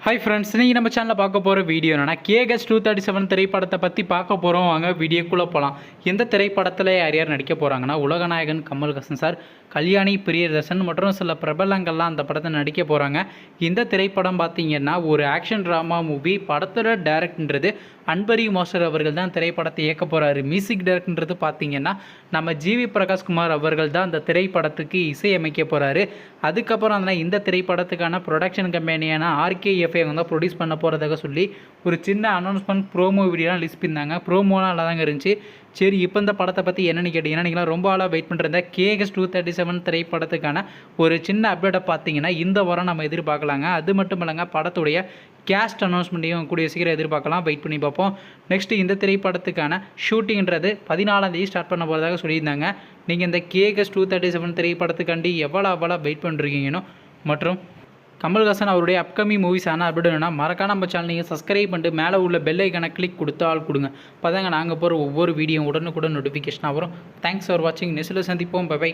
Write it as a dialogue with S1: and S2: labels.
S1: Hi friends நீங்கள் நம்ம சேனலில் பார்க்க போகிற வீடியோ என்னென்னா கேகஸ் டூ தேர்ட்டி செவன் திரைப்படத்தை பற்றி பார்க்க போகிறோம் வாங்க வீடியோக்குள்ளே போகலாம் எந்த திரைப்படத்தில் யார் யார் நடிக்க போகிறாங்கன்னா உலகநாயகன் கமல்ஹாசன் சார் கல்யாணி பிரியதர்சன் மற்றும் சில பிரபலங்கள்லாம் அந்த படத்தை நடிக்க போகிறாங்க இந்த திரைப்படம் பார்த்தீங்கன்னா ஒரு ஆக்ஷன் ட்ராமா மூவி படத்தோட டேரக்ட்ன்றது அன்பரி மோஸ்டர் அவர்கள் தான் திரைப்படத்தை இயக்க போகிறாரு மியூசிக் டேரக்ட்ன்றது பார்த்தீங்கன்னா நம்ம ஜிவி பிரகாஷ்குமார் அவர்கள் தான் அந்த திரைப்படத்துக்கு இசையமைக்க போகிறாரு அதுக்கப்புறம் வந்து இந்த திரைப்படத்துக்கான ப்ரொடக்ஷன் கம்பெனியான ஆர்கேஎஃப்ஐ வந்து ப்ரொடியூஸ் பண்ண போகிறதாக சொல்லி ஒரு சின்ன அனௌன்ஸ்மெண்ட் ப்ரோமோ வீடியோலாம் லிஸ்ட் பண்ணியிருந்தாங்க. ப்ரோமோலாம் நல்லா தாங்க இருந்துச்சு. சரி இப்போ இந்த படத்தை பற்றி என்னென்னு கேட்டிங்கன்னா நீங்களாம் ரொம்ப ஆளாக வெயிட் பண்ணுறத கேஎஸ் டூ தேர்ட்டி செவன் திரைப்படத்துக்கான ஒரு சின்ன அப்டேட்டை பார்த்தீங்கன்னா இந்த வாரம் நம்ம எதிர்பார்க்கலாங்க. அது மட்டும் இல்லைங்க படத்துடைய கேஸ்ட் அனௌன்ஸ்மெண்ட்டையும் கூடிய சீக்கிரம் எதிர்பார்க்கலாம். வெயிட் பண்ணி பார்ப்போம். நெக்ஸ்ட் இந்த திரைப்படத்துக்கான ஷூட்டிங்கிறது பதினாலாம் தேதி ஸ்டார்ட் பண்ண போகிறதாக சொல்லியிருந்தாங்க. நீங்கள் இந்த கேஎஸ் டூ தேர்ட்டி செவன் திரைப்படத்துக்காண்டி எவ்வளோ எவ்வளோ வெயிட் பண்ணுறீங்கன்னு மற்றும் கமல்ஹாசன் அவருடைய அப்கமிங் மூவிஸான ஆனால் அப்படின்னா மறக்காம நம்ம சேனல் நீங்கள் சப்ஸ்கிரைப் பண்ணிட்டு மேலே உள்ள பெல் ஐக்கனை கிளிக் கொடுத்து ஆள் கொடுங்க. அப்போ நாங்கள் போகிற ஒவ்வொரு வீடியோ உடனுக்குடன் நோட்டிஃபிகேஷனாக வரும். தேங்க்ஸ் ஃபார் வாட்சிங் நெக்ஸ்ட்டில் சந்திப்போம். By by